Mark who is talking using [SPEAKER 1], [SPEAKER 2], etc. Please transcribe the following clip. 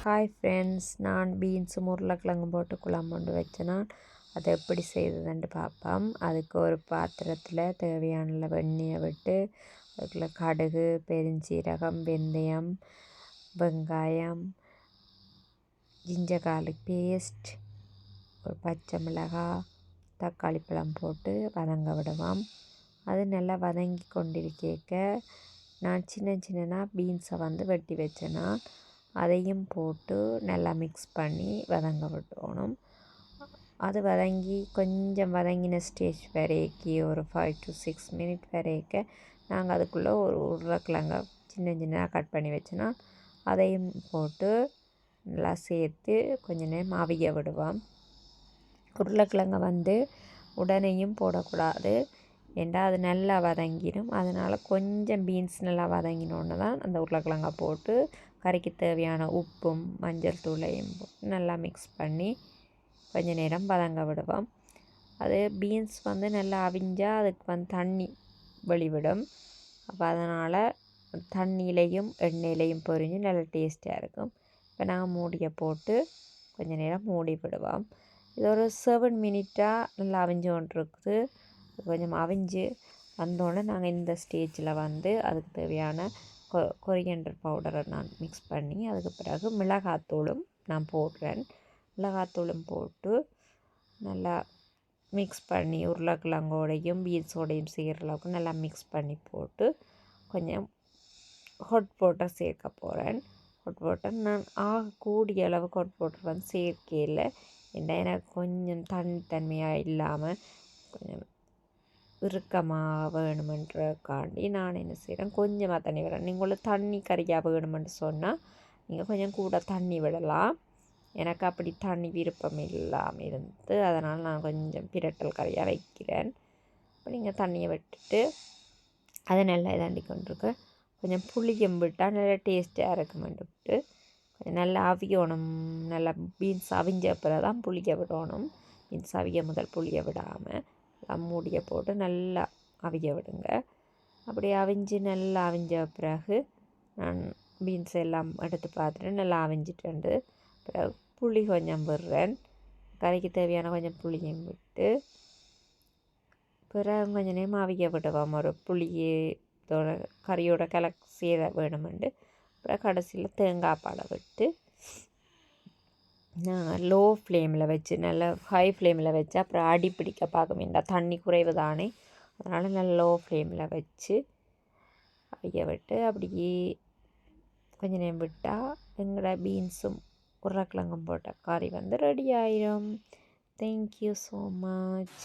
[SPEAKER 1] Hi friends நான் பீன்ஸும் உருளைக்கிழங்கும் போட்டு குழம்பு கொண்டு வச்சேன்னா அதை எப்படி செய்ததுன்ட்டு பார்ப்போம். அதுக்கு ஒரு பாத்திரத்தில் தேவையான வெண்ணெயை விட்டு அதுக்குள்ள கடுகு பெருஞ்சீரகம் வெந்தயம் வெங்காயம் ஜிஞ்சர் கார்லிக் பேஸ்ட் ஒரு பச்சை மிளகாய் தக்காளி பழம் போட்டு வதங்க விடுவோம். அது நல்லா வதங்கி கொண்டிருக்க நான் சின்ன சின்னனா பீன்ஸை வந்து வெட்டி வச்சேன்னா அதையும் போட்டு நல்லா மிக்ஸ் பண்ணி வதங்க விடணும். அது வதங்கி கொஞ்சம் வதங்கின ஸ்டேஜ் வரைக்கு ஒரு ஃபைவ் டு சிக்ஸ் மினிட் வரைக்க நாங்கள் அதுக்குள்ளே ஒரு உருளைக்கிழங்க சின்ன சின்னதாக கட் பண்ணி வச்சோன்னா அதையும் போட்டு நல்லா சேர்த்து கொஞ்ச நேரம் அவிய விடுவோம். உருளைக்கிழங்க வந்து உடனேயும் போடக்கூடாது. ஏண்டா அது நல்லா வதங்கிடும். அதனால் கொஞ்சம் பீன்ஸ் நல்லா வதங்கினோன்னு தான் அந்த உருளைக்கிழங்க போட்டு கறிக்கு தேவையான உப்பும் மஞ்சள் தூளையும் நல்லா மிக்ஸ் பண்ணி கொஞ்ச நேரம் வதங்க விடுவோம். அது பீன்ஸ் வந்து நல்லா அவிஞ்சால் அதுக்கு வந்து தண்ணி வெளிவிடும். அப்போ அதனால் தண்ணியிலையும் எண்ணெயிலையும் பொரிஞ்சு நல்லா டேஸ்ட்டாக இருக்கும். இப்போ நாங்கள் மூடியை போட்டு கொஞ்ச நேரம் மூடி விடுவோம். இது ஒரு செவன் மினிட்டாக நல்லா அவிஞ்சு கொஞ்சம் அவிஞ்சு வந்தோடனே நாங்கள் இந்த ஸ்டேஜில் வந்து அதுக்கு தேவையான கொ கொரியண்டர் பவுடரை நான் மிக்ஸ் பண்ணி அதுக்கு பிறகு மிளகாத்தூளும் நான் போடுறேன். மிளகாத்தூளும் போட்டு நல்லா மிக்ஸ் பண்ணி உருளைக்கிழங்கோடையும் பீன்ஸோடையும் செய்கிற அளவுக்கு நல்லா மிக்ஸ் பண்ணி போட்டு கொஞ்சம் ஹொட் வாட்டர் சேர்க்க போகிறேன் ஹொட் வாட்டர் நான் ஆகக்கூடிய கூடிய அளவுக்கு ஹொட் வாட்டர் வந்து சேர்க்கையில் ஏன்னா எனக்கு கொஞ்சம் தனித்தன்மையாக தன்மையாக இல்லாமல் கொஞ்சம் இறுக்கமாக வேணுமென்றக்காண்டி நான் என்ன செய்கிறேன் கொஞ்சமாக தண்ணி விடுறேன் நீங்களும் தண்ணி கறியாக வேணுமென்று சொன்னால் நீங்கள் கொஞ்சம் கூட தண்ணி விடலாம் எனக்கு அப்படி தண்ணி விருப்பம் இல்லாமல் இருந்து அதனால் நான் கொஞ்சம் பிரட்டல் கறியாக வைக்கிறேன் இப்போ நீங்கள் தண்ணியை விட்டுட்டு அதை நல்லா இதாண்டி கொண்டிருக்கு கொஞ்சம் புளியம் விட்டால் நல்லா டேஸ்ட்டாக இருக்குமெண்டு விட்டு கொஞ்சம் நல்லா அவியணும் நல்லா பீன்ஸ் அவிஞ்ச அப்புறம் தான் புளிய விடணும் பீன்ஸ் அவிய முதல் புளிய விடாமல் மூடியை போட்டு நல்லா அவிய விடுங்க. அப்படி அவிஞ்சு நல்லா அவிஞ்ச பிறகு நான் பீன்ஸ் எல்லாம் எடுத்து பார்த்துட்டு நல்லா அவிஞ்சிட்டு பிறகு புளி கொஞ்சம் விடுறேன். கறிக்கு தேவையான கொஞ்சம் புளியும் விட்டு பிறகு கொஞ்சம் நேரம் அவிய விடுவோம் ஒரு புளியோட கறியோட கலக் சேர வேணுமெண்டு அப்புறம் கடைசியில் தேங்காய் பாலை விட்டு லோ ஃப்ளேமில் வச்சு நல்லா ஹை ஃப்ளேமில் வச்சு அப்புறம் அடி பிடிக்க பார்க்க வேண்டாம். தண்ணி குறைவு தானே. அதனால் நல்லா லோ ஃப்ளேமில் வச்சு அவிய விட்டு அப்படியே கொஞ்ச நேரம் விட்டால் எங்களோட பீன்ஸும் உருளைக்கிழங்கும் போட்ட கறி வந்து ரெடி ஆயிரும். Thank you so much